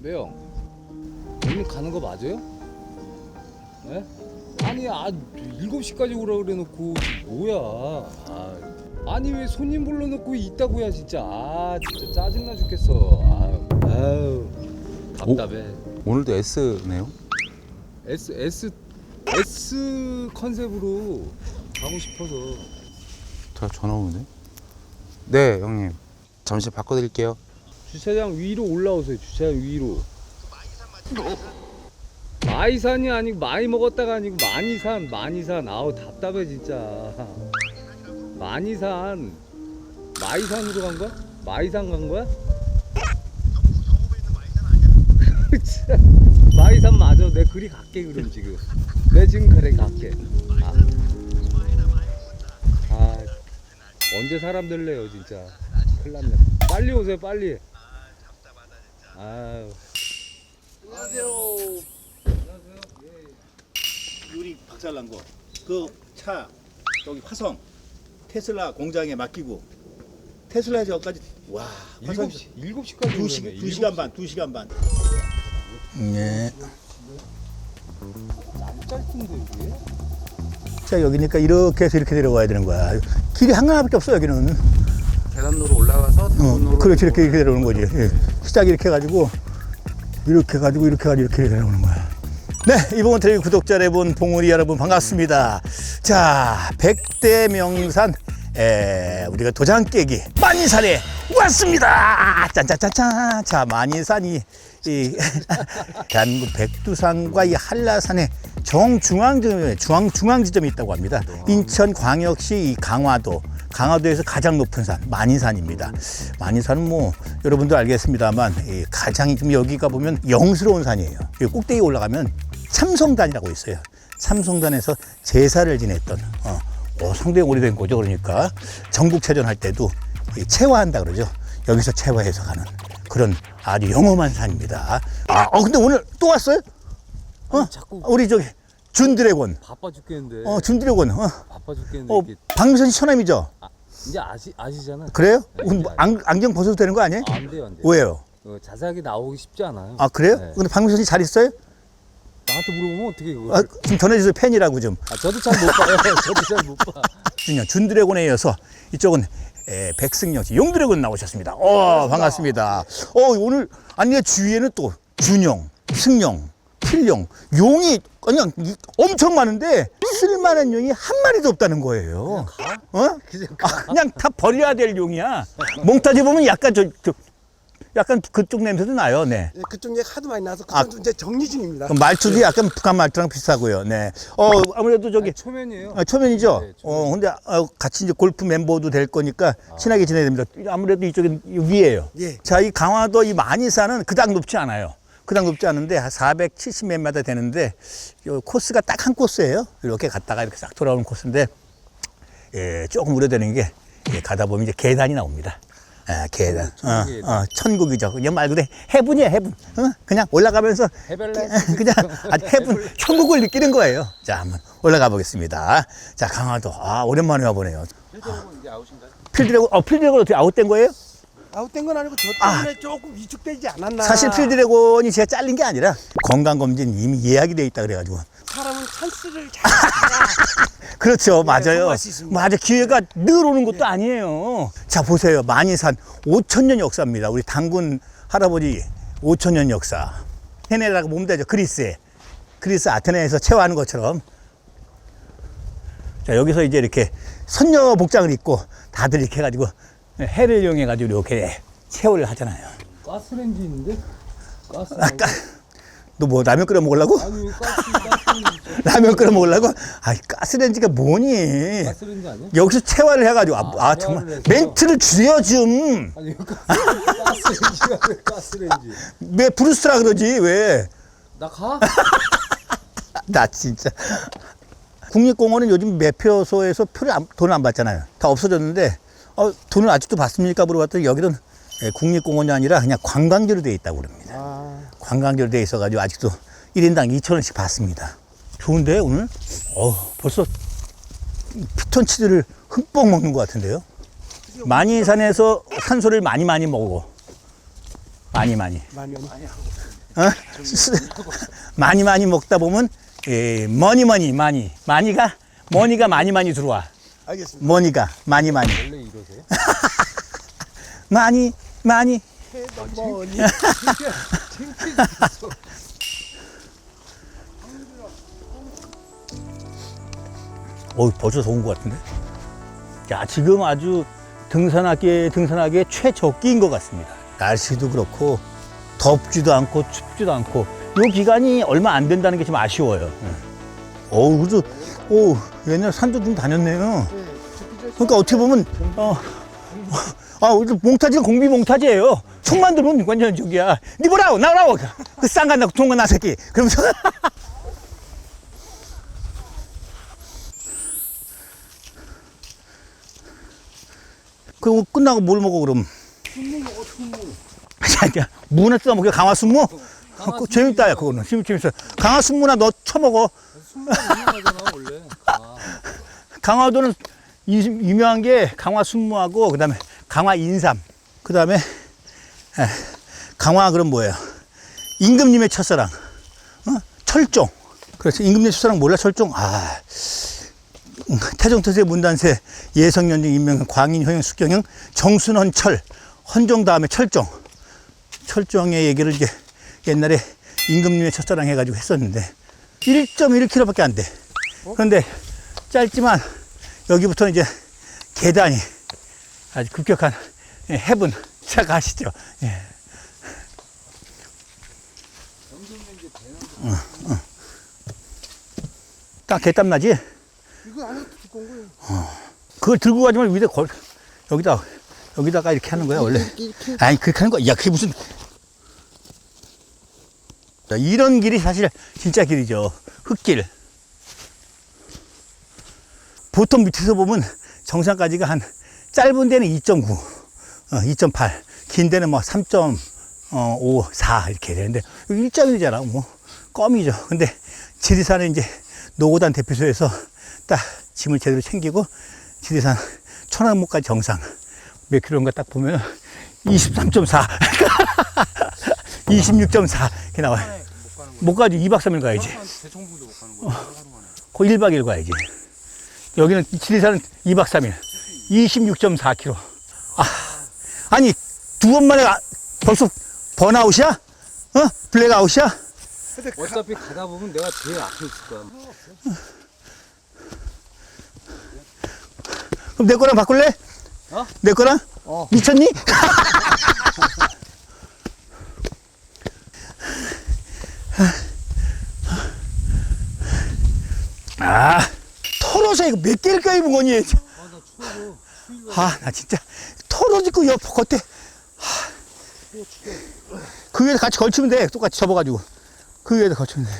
매형 오늘 가는 거 맞아요? 네? 아니 아 7시까지 오라 그래 놓고 뭐야 아, 아니 왜 손님 불러 놓고 있다고야 진짜 아 진짜 짜증나 죽겠어 아, 아유 답답해 오늘도 S네요? S S S 컨셉으로 가고 싶어서 저 전화 오는데? 네 형님 잠시 바꿔드릴게요 주차장 위로 올라오세요. 주차장 위로. 마이산이 아니고 많이 먹었다가 아니고 많이산 많이산 아우 답답해 진짜. 많이산 마이산으로 간 거야? 마이산 간 거야? 마이산 맞아. 내 그리 갈게 그럼 지금. 내 지금 그래 갈게. 아. 아 언제 사람 될래요 진짜. 큰일 났네. 빨리 오세요 빨리. 아유. 안녕하세요. 안녕하세요. 예. 유리 박살난 거. 그 차 저기 화성 테슬라 공장에 맡기고 테슬라에서 여기까지 와 화성 7시 7시까지 두, 시, 두 시간 반, 두 시간 반. 네. 짧던데 이게? 자 여기니까 이렇게 해서 이렇게 내려와야 되는 거야. 길이 한가하밖에 없어 여기는. 계단로로 올라가서 어, 그렇지 이렇게 이렇게 내려오는 거지. 예. 시작 이렇게 해가지고 이렇게 해가지고 이렇게 해가지고 이렇게 내려오는 거야. 네, 이번 텔레비 구독자 여러분, 봉우리 여러분 반갑습니다. 자, 백대 명산 에, 우리가 도장 깨기 만이산에 왔습니다. 짠짠짠짠. 자, 만이산이 이 대한민국 백두산과 이 한라산의 정중앙 지점에 중앙 중앙 지점이 있다고 합니다. 인천광역시 이 강화도 강화도에서 가장 높은 산 만이산입니다. 만이산은 뭐 여러분도 알겠습니다만 이 가장 좀 여기가 보면 영스러운 산이에요. 이 꼭대기 올라가면 참성단이라고 있어요. 참성단에서 제사를 지냈던 어, 어, 상당히 오래된 거죠. 그러니까 전국체전 할 때도 이 체화한다 그러죠. 여기서 체화해서 가는 그런 아주 영험한 산입니다. 아, 어, 근데 오늘 또 왔어요? 어? 자꾸 우리 저기 준드래곤. 바빠 죽겠는데. 어, 준드래곤. 어, 바빠 죽겠는데 어 이렇게 박미선 씨 처남이죠? 아, 이제 아시 아시잖아. 그래요? 네, 그럼 뭐 안, 안경 벗어도 되는 거 아니에요? 아, 안 돼요, 안 돼요. 왜요? 어, 자세하게 나오기 쉽지 않아요. 아, 그래요? 네. 근데 씨잘 있어요? 나한테 물어보면 어떻게 그걸? 아, 좀 전해주세요. 팬이라고 좀. 아, 저도 잘 못 봐요. 저도 잘 못 봐. 준요 준드래곤에 이어서 이쪽은 에, 백승영 씨, 용드래곤 나오셨습니다. 어, 반갑습니다. 어, 오늘 아니 주위에는 또 준영, 승영, 필영, 용이 그냥 이- 엄청 많은데 쓸만한 용이 한 마리도 없다는 거예요. 어? 그냥 아, 그냥 다 버려야 될 용이야. 몽타지 보면 약간 저, 저 약간 그쪽 냄새도 나요. 네. 예, 그쪽 얘기 하도 많이 나서 아. 그건 이제 정리 중입니다. 그 말투도 약간 북한 말투랑 비슷하고요. 네. 어, 아무래도 저기 아니, 초면이에요. 아, 초면이죠. 네, 초면. 어, 근데 어, 같이 이제 골프 멤버도 될 거니까 친하게 지내야 됩니다. 아무래도 이쪽은 위에요. 예. 자, 이 강화도 이 만이산은 그닥 높지 않아요. 그닥 높지 않은데 한 470몇 마다 되는데 요 코스가 딱 한 코스예요. 이렇게 갔다가 이렇게 싹 돌아오는 코스인데 예, 조금 우려되는 게 예, 가다 보면 이제 계단이 나옵니다. 아, 계단. 어. 어, 천국이죠. 그냥 말 그대로 해분이야, 해분. 어? 그냥 올라가면서. 그냥 아주 해분 천국을 느끼는 거예요. 자, 한번 올라가 보겠습니다. 자, 강화도. 아, 오랜만에 와보네요. 이제 아웃인가요? 필드래곤, 어, 필드래곤 어떻게 아웃된 거예요? 아웃된 건 아니고 저 때문에 조금 위축되지 않았나. 사실 필드래곤이 제가 잘린 게 아니라 건강검진 이미 예약이 돼 있다 그래가지고. 사람은 찬스를 잘 그렇죠. 맞아요. 성공할 수 있습니다. 맞아. 기회가 늘 오는 것도 아니에요. 자, 보세요. 만이산 5천년 역사입니다. 우리 당군 할아버지 5천년 역사. 헤네라고 보면 되죠. 그리스에. 그리스 아테네에서 체화하는 것처럼. 자, 여기서 이제 이렇게 선녀 복장을 입고 다들 이렇게 해가지고 해를 이용해 가지고 이렇게 체화를 하잖아요. 가스레인지 있는데? 가스. 아 까 너뭐 라면 끓여 먹으려고? 아니 가스. 라면 끓여 먹으려고? 아이 가스레인지가 뭐니? 가스레인지 아니야? 여기서 체화를 해가지고 아, 아, 아, 정말 해서. 멘트를 줄여 좀. 아니 이거 가스레인지가 왜 가스레인지? 왜 브루스라 그러지 왜? 나 가? 나 진짜. 국립공원은 요즘 매표소에서 표를 안, 돈을 안 받잖아요. 다 없어졌는데 어, 돈을 아직도 받습니까 물어봤더니 여기는 예, 국립공원이 아니라 그냥 관광지로 돼 있다고 그럽니다. 아, 관광지로 돼 있어가지고 아직도 1인당 2천원씩 받습니다. 좋은데 오늘? 어 벌써 피톤치드를 흠뻑 먹는 것 같은데요? 많이 산에서 산소를 많이 많이 먹어. 많이 많이. 많이 많이. 어? 스- 많이 많이 먹다 보면 예, 머니 머니 많이 많이가 머니가 많이 많이 들어와. 알겠습니다. 머니가 많이 많이 원래 이러세요? 많이 많이 머니. 어 벌써 더운 것 같은데? 야 지금 아주 등산하기에 등산하기에 최적기인 것 같습니다. 날씨도 그렇고 덥지도 않고 춥지도 않고 이 기간이 얼마 안 된다는 게 좀 아쉬워요. 어우 그래서 오 옛날 산도 좀 다녔네요. 그러니까 어떻게 보면 어, 아 우리 몽타주는 공비 몽타주예요. 총만 들으면 완전 저기야. 니 뭐라고 나오라고 그 쌍간다 동간 나 새끼. 그러면서 그럼 끝나고 뭘 먹어 그럼? 순무. 무나 뜯어 먹게 강화 순무? 그거 재밌다 야 그거는 재밌 재밌어. 강화 순무나 너 처먹어. 순무가 유명하잖아 원래. 아, 강화도는 이- 유명한 게 강화 순무하고 그다음에 강화 인삼. 그다음에 에, 강화 그럼 뭐예요? 임금님의 첫사랑. 어? 철종. 그래서 임금님의 첫사랑 몰라 철종. 아. 음, 태종태세 문단세 예성연정 임명 광인 효영 숙경영 정순헌 철 헌종 다음에 철종 철종의 얘기를 이제 옛날에 임금님의 첫사랑 해가지고 했었는데 1.1km밖에 안 돼. 그런데 짧지만 여기부터는 이제 계단이 아주 급격한 예, 해분 자 가시죠. 예. 응, 응. 딱 개땀 나지? 이거 안에 두꺼운 거예요. 그걸 들고 가지만 위에 걸 여기다 여기다가 이렇게 하는 거야 원래. 이렇게 아니 그렇게 하는 거야. 야 그게 무슨 자, 이런 길이 사실 진짜 길이죠. 흙길. 보통 밑에서 보면 정상까지가 한 짧은 데는 2.9, 어, 2.8, 긴 데는 뭐 3.5, 4 이렇게 되는데 일자길이잖아. 뭐 껌이죠. 근데 지리산은 이제 노고단 대피소에서 딱 짐을 제대로 챙기고 지리산 천왕목까지 정상 몇 킬로인가 딱 보면 23.4, 26.4 이렇게 나와요. 못 가지 2박 3일 가야지. 대청봉도 못 가는 거야. 거의 1박 2일 가야지. 여기는 지리산은 2박 3일. 26.4km. 아, 아니, 두 번 만에 아- 벌써 번아웃이야? 어? 블랙아웃이야? 어차피 가다 보면 내가 제일 앞에 있을 거야. 그럼 내 거랑 바꿀래? 어? 내 거랑? 어. 미쳤니? 아, 털어서 이거 몇 개를 껴입은 거니? 아나 추워. 아, 나 진짜 털어지고 옆 겉에. 하. 그 위에 같이 걸치면 돼. 똑같이 접어가지고. 그 위에다 걸치면 돼.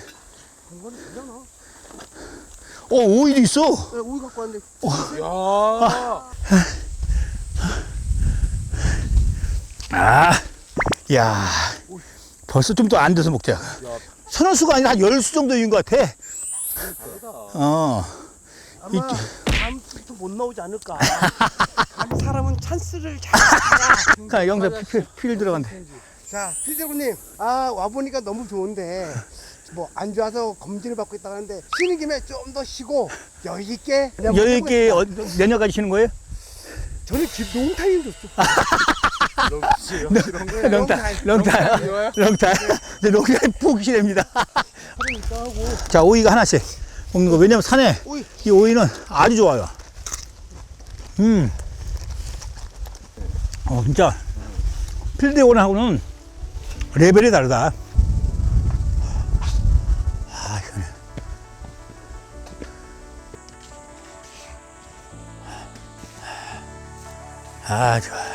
어, 오일이 있어. 네, 우유 갖고 왔는데 아, 야, 벌써 좀 더 안 돼서 먹자. 서너 수가 아니라 한 열 수 정도 인것 같아. 어, 아마 다음부터 못 나오지 않을까. 한 사람은 찬스를 잘. 그러니까 영상 필, 필 들어간대. 자, 필대부님, 아 와보니까 너무 좋은데 뭐 안 좋아서 검진을 받고 있다 하는데 쉬는 김에 좀 더 쉬고 여유 있게. 여유 있게. 어, 내년까지 쉬는 거예요? 저는 집 농타임 줬죠. 롱타, 롱타, 롱타. 이제 롱타임 푹 쉬랍니다. 자, 오이가 하나씩 먹는 거. 왜냐면 산에 오이. 이 오이는 아주 좋아요. 음. 어, 진짜. 필드온하고는 레벨이 다르다. 아, 이거네. 아, 좋아.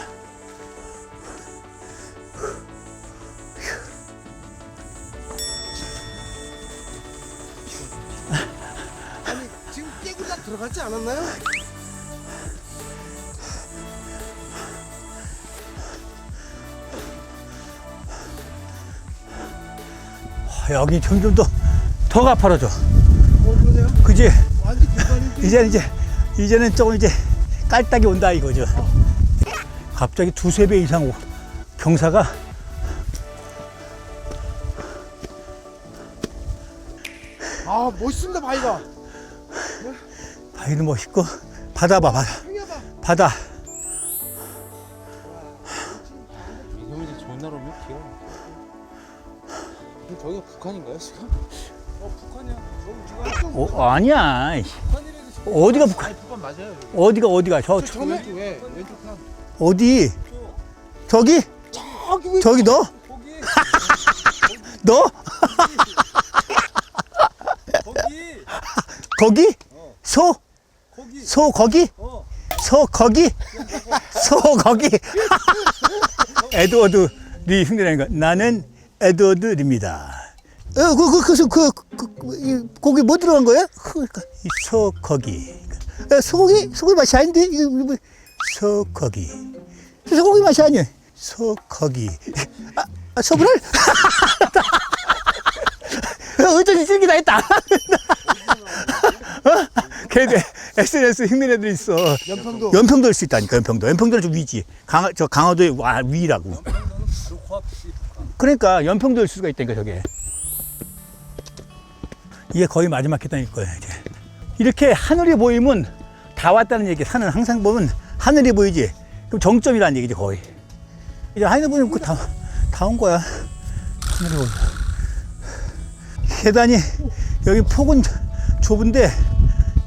들어가지 않았나요? 여기 점점 더, 더 가파라져. 어 그러세요? 그지? 완전. 이제는 이제, 이제는 조금 이제 깔딱이 온다 이거죠. 갑자기 두세 배 이상 오- 경사가 아 멋있습니다 바위가. 바위도 멋있고 바다 봐 바다. 바다 이놈이 좋은 날 오면 귀여워. 저기가 북한인가요 지금? 어 북한이야. 저기 어, 아니야 어디가 북한 북한 맞아요. 어디가 어디가 저, 저 처음에 왼쪽 왜 왼쪽 산. 어디 저기 저기 왜 저기 너 거기 너? 거기 거기? 어. 소? 거기 소 거기? 어소 거기? 소 거기? 에드워드 리 흉내내는 거 나는 에드워드 리입니다 어, 그, 그, 그, 그, 그, 그, 이 고기 뭐 들어간 거야? 그, 그, 이 소고기 어, 소고기? 소고기 맛이 아닌데? 이거 뭐, 소고기 소고기 맛이 아니야 소고기 아, 아 소불알? 어쩐지 즐기다 했다 어? 걔네 SNS 흉내 애들 있어. 연평도. 연평도 할 수 있다니까 연평도. 연평도는 좀 위지. 강화 저 강화도의 와 위라고. 그러니까 연평도 할 수가 있다니까 저게. 이게 거의 마지막 계단일 거야 이제. 이렇게 하늘이 보이면 다 왔다는 얘기 산은 항상 보면 하늘이 보이지? 그럼 정점이라는 얘기지 거의. 이제 하늘 보면 그 다 다 온 거야. 하늘이 보면 계단이 여기 폭은 좁은데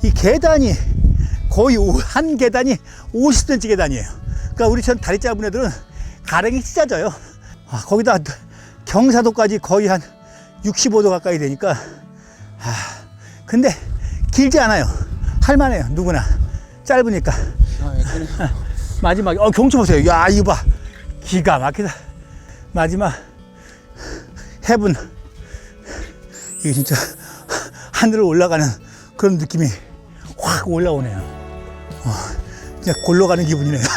이 계단이 거의 오- 한 계단이 50cm 계단이에요. 그러니까 우리처럼 다리 짧은 애들은 가랭이 찢어져요. 아, 거기다 경사도까지 거의 한 65도 가까이 되니까 아, 근데 길지 않아요. 할만해요. 누구나 짧으니까 마지막에 어 경치 보세요. 야 이거 봐 기가 막히다. 마지막 해분 이게 진짜 하늘을 올라가는 그런 느낌이 확 올라오네요. 어, 그냥 골로 가는 기분이네요.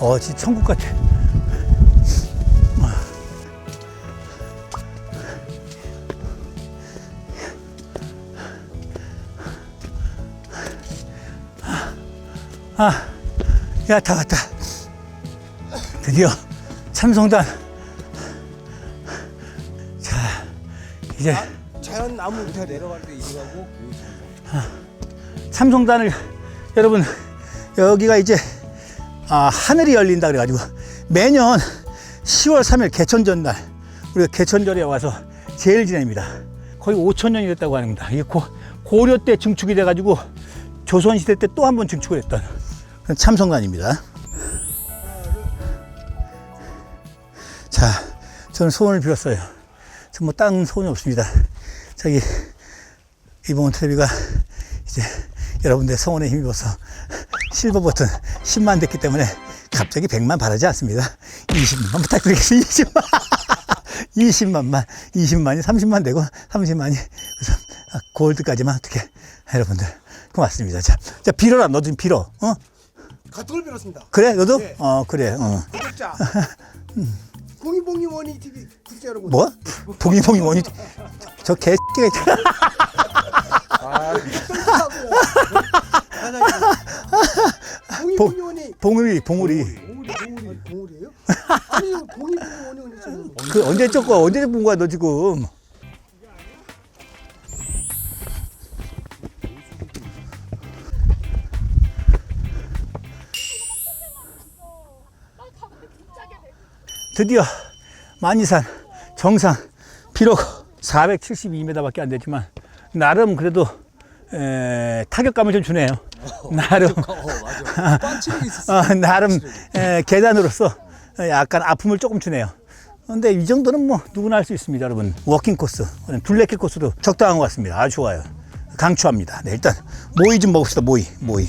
어, 진짜 천국 같아. 아, 야, 다 왔다. 드디어 참성단. 자, 이제. 나무 우리가 내려갈 때 이리가고 여기 정상. 삼성단을 여러분 여기가 이제 아, 하늘이 열린다 그래가지고 매년 10월 3일 개천전 날 우리가 개천절에 와서 제일 지냅니다. 거의 5천 년이 됐다고 합니다. 이게 고, 고려 때 증축이 돼가지고 조선 시대 때 또 한 번 증축을 했던 참성단입니다. 자, 저는 소원을 빌었어요. 전뭐 다른 소원이 없습니다. 저기 이봉원 텔레비가 이제 여러분들 성원에 힘입어서 실버 버튼 10만 됐기 때문에 갑자기 100만 바라지 않습니다. 20만 부탁드리겠습니다. 20만. 20만만, 20만이 30만 되고 30만이 그래서 아, 골드까지만 어떻게 여러분들 고맙습니다. 자, 자 빌어라. 너 좀 빌어. 어? 걸 빌었습니다. 그래 너도? 네. 어 그래. 어. 구독자. 봉이봉이 원이 TV 구독자 여러분. 뭐? 봉이봉이 뭐니? 저 개새끼가 있잖아. 봉이봉이 원이 봉우리, 봉우리. 봉우리 봉우리 봉우리예요? 아니 봉이봉이 원이 원이잖아요. 그 언제 쫓고 언제 본 거야 너 지금? 드디어 만이산 정상 비록 472m밖에 안 되지만 나름 그래도 에, 타격감을 좀 주네요. 나름 어. 빤치는 있었어. 어, 나름 에, 계단으로서 약간 아픔을 조금 주네요. 근데 이 정도는 뭐 누구나 할 수 있습니다, 여러분. 워킹 코스, 둘레길 코스도 적당한 것 같습니다. 아주 좋아요. 강추합니다. 네, 일단 모이 좀 먹읍시다, 모이, 모이.